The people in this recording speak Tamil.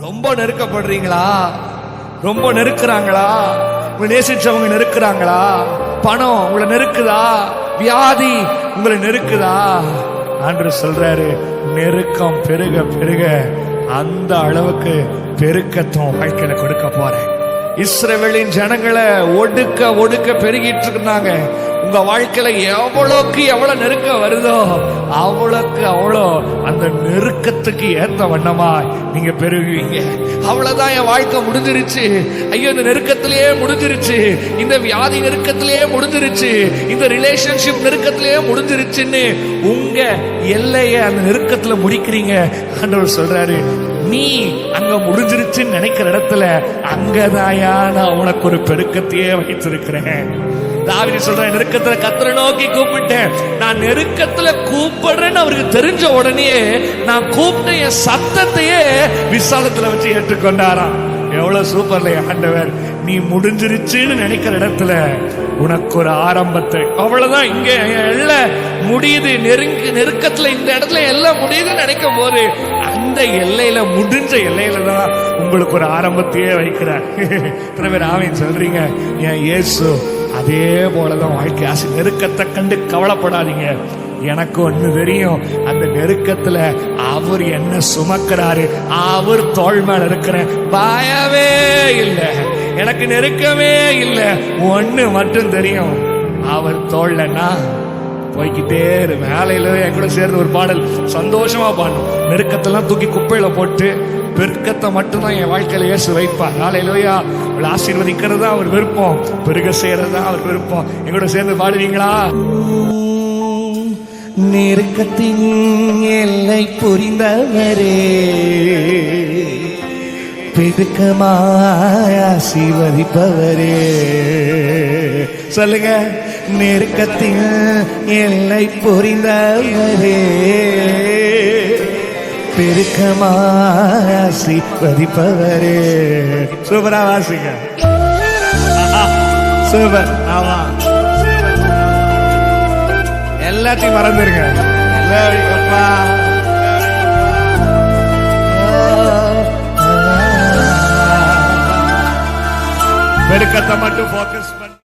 ரொம்ப நெருக்கப்படுறீங்களா? ரொம்ப நெருக்கிறாங்களா? உங்களை நேசிச்சவங்க நெருக்கிறாங்களா? பணம் உங்களை நெருக்குதா? வியாதி உங்களை நெருக்குதா? ஆண்டு சொல்றாரு நெருக்கம் பெருக பெருக. அந்த அளவுக்கு பெருக்கத்தும் வாழ்க்கையில கொடுக்க போறேன். இஸ்ரேவேலின் ஜனங்களை ஒடுக்க ஒடுக்க பெருகிட்டு இருந்தாங்க. உங்க வாழ்க்கையில எவ்வளவுக்கு எவ்வளவு நெருக்கம் வருதோ அவ்வளவுக்கு அவ்வளோ அந்த நெருக்கத்துக்கு ஏத்த வண்ணமா நீங்க பெருகுவீங்க. அவ்வளவுதான் என் வாழ்க்கை முடிஞ்சிருச்சு. ஐயோ இந்த நெருக்கத்திலேயே முடிஞ்சிருச்சு. இந்த வியாதி நெருக்கத்திலேயே முடிஞ்சிருச்சு. இந்த ரிலேஷன்ஷிப் நெருக்கத்திலேயே முடிஞ்சிருச்சுன்னு உங்க எல்லைய அந்த நெருக்கத்துல முடிக்கிறீங்க. ஆண்டவர் சொல்றாரு நீ அங்க முடிஞ்சிருச்சுன்னு நினைக்கிற இடத்துல அங்கதாயா நான் உனக்கு ஒரு பெருக்கத்தையே வைத்திருக்கிறேன். தாவிதி சொல்றேன் நெருக்கத்துல கத்திர நோக்கி கூப்பிட்டேன். நான் நெருக்கத்துல கூப்பிடுறேன்னு அவருக்கு தெரிஞ்ச உடனே நான் கூப்பிட்ட என் சத்தத்தையே விசாலத்துல வச்சு ஏற்றுக்கொண்டாராம். எவ்வளவு சூப்பர்ல ஆண்டவர் நீ முடிஞ்சிருச்சுன்னு நினைக்கிற இடத்துல உனக்கு ஒரு ஆரம்பத்தை. அவ்வளவுதான் இங்க எல்லாம் முடியுது. நெருங்கி நெருக்கத்துல இந்த இடத்துல எல்லாம் முடியுதுன்னு நினைக்கும் போது அந்த எல்லையில முடிஞ்ச எல்லையில தான் உங்களுக்கு ஒரு ஆரம்பத்தையே வைக்கிறார் பிரதமர் ஆமீன் சொல்றீங்க? என் இயேசு அதே போலதான் வாழ்க்கை ஆசை நெருக்கத்தை கண்டு கவலைப்படாதீங்க. எனக்கு ஒண்ணு தெரியும். அந்த நெருக்கத்துல அவர் என்ன சுமக்கிறாரு அவர் தோள் மேல இருக்கிற பாயவே இல்லை. எனக்கு நெருக்கமே இல்லை. ஒண்ணு மட்டும் தெரியும். அவர் தோல்லன்னா போய்கிட்டே இரு. வேலையில என் கூட சேர்ந்து ஒரு பாடல் சந்தோஷமா பாடணும். நெருக்கத்தெல்லாம் தூக்கி குப்பையில போட்டு பெருக்கத்தை மட்டும்தான் என் வாழ்க்கையில இயேசு வைப்பார். நாளையிலோயா அவளை ஆசீர்வதிக்கிறது தான் அவர் விருப்பம். பெருக செய்யறது தான் அவர் விருப்பம். என் கூட சேர்ந்து பாடுவீங்களா? நெருக்கத்தின் எல்லை புரிந்தவரே பெருக்கமாய் ஆசீர்வதிப்பவரே. சொல்லுங்க. நெருக்கத்தின் எல்லை புரிந்தவரே. பெருக்கமாசி பதிப்பவரே சூப்பரா வாசிங்க. சூப்பர். ஆமா. எல்லாத்தையும் மறந்துருங்க. அப்பா. பெருக்கத்தை மட்டும் ஃபோக்கஸ்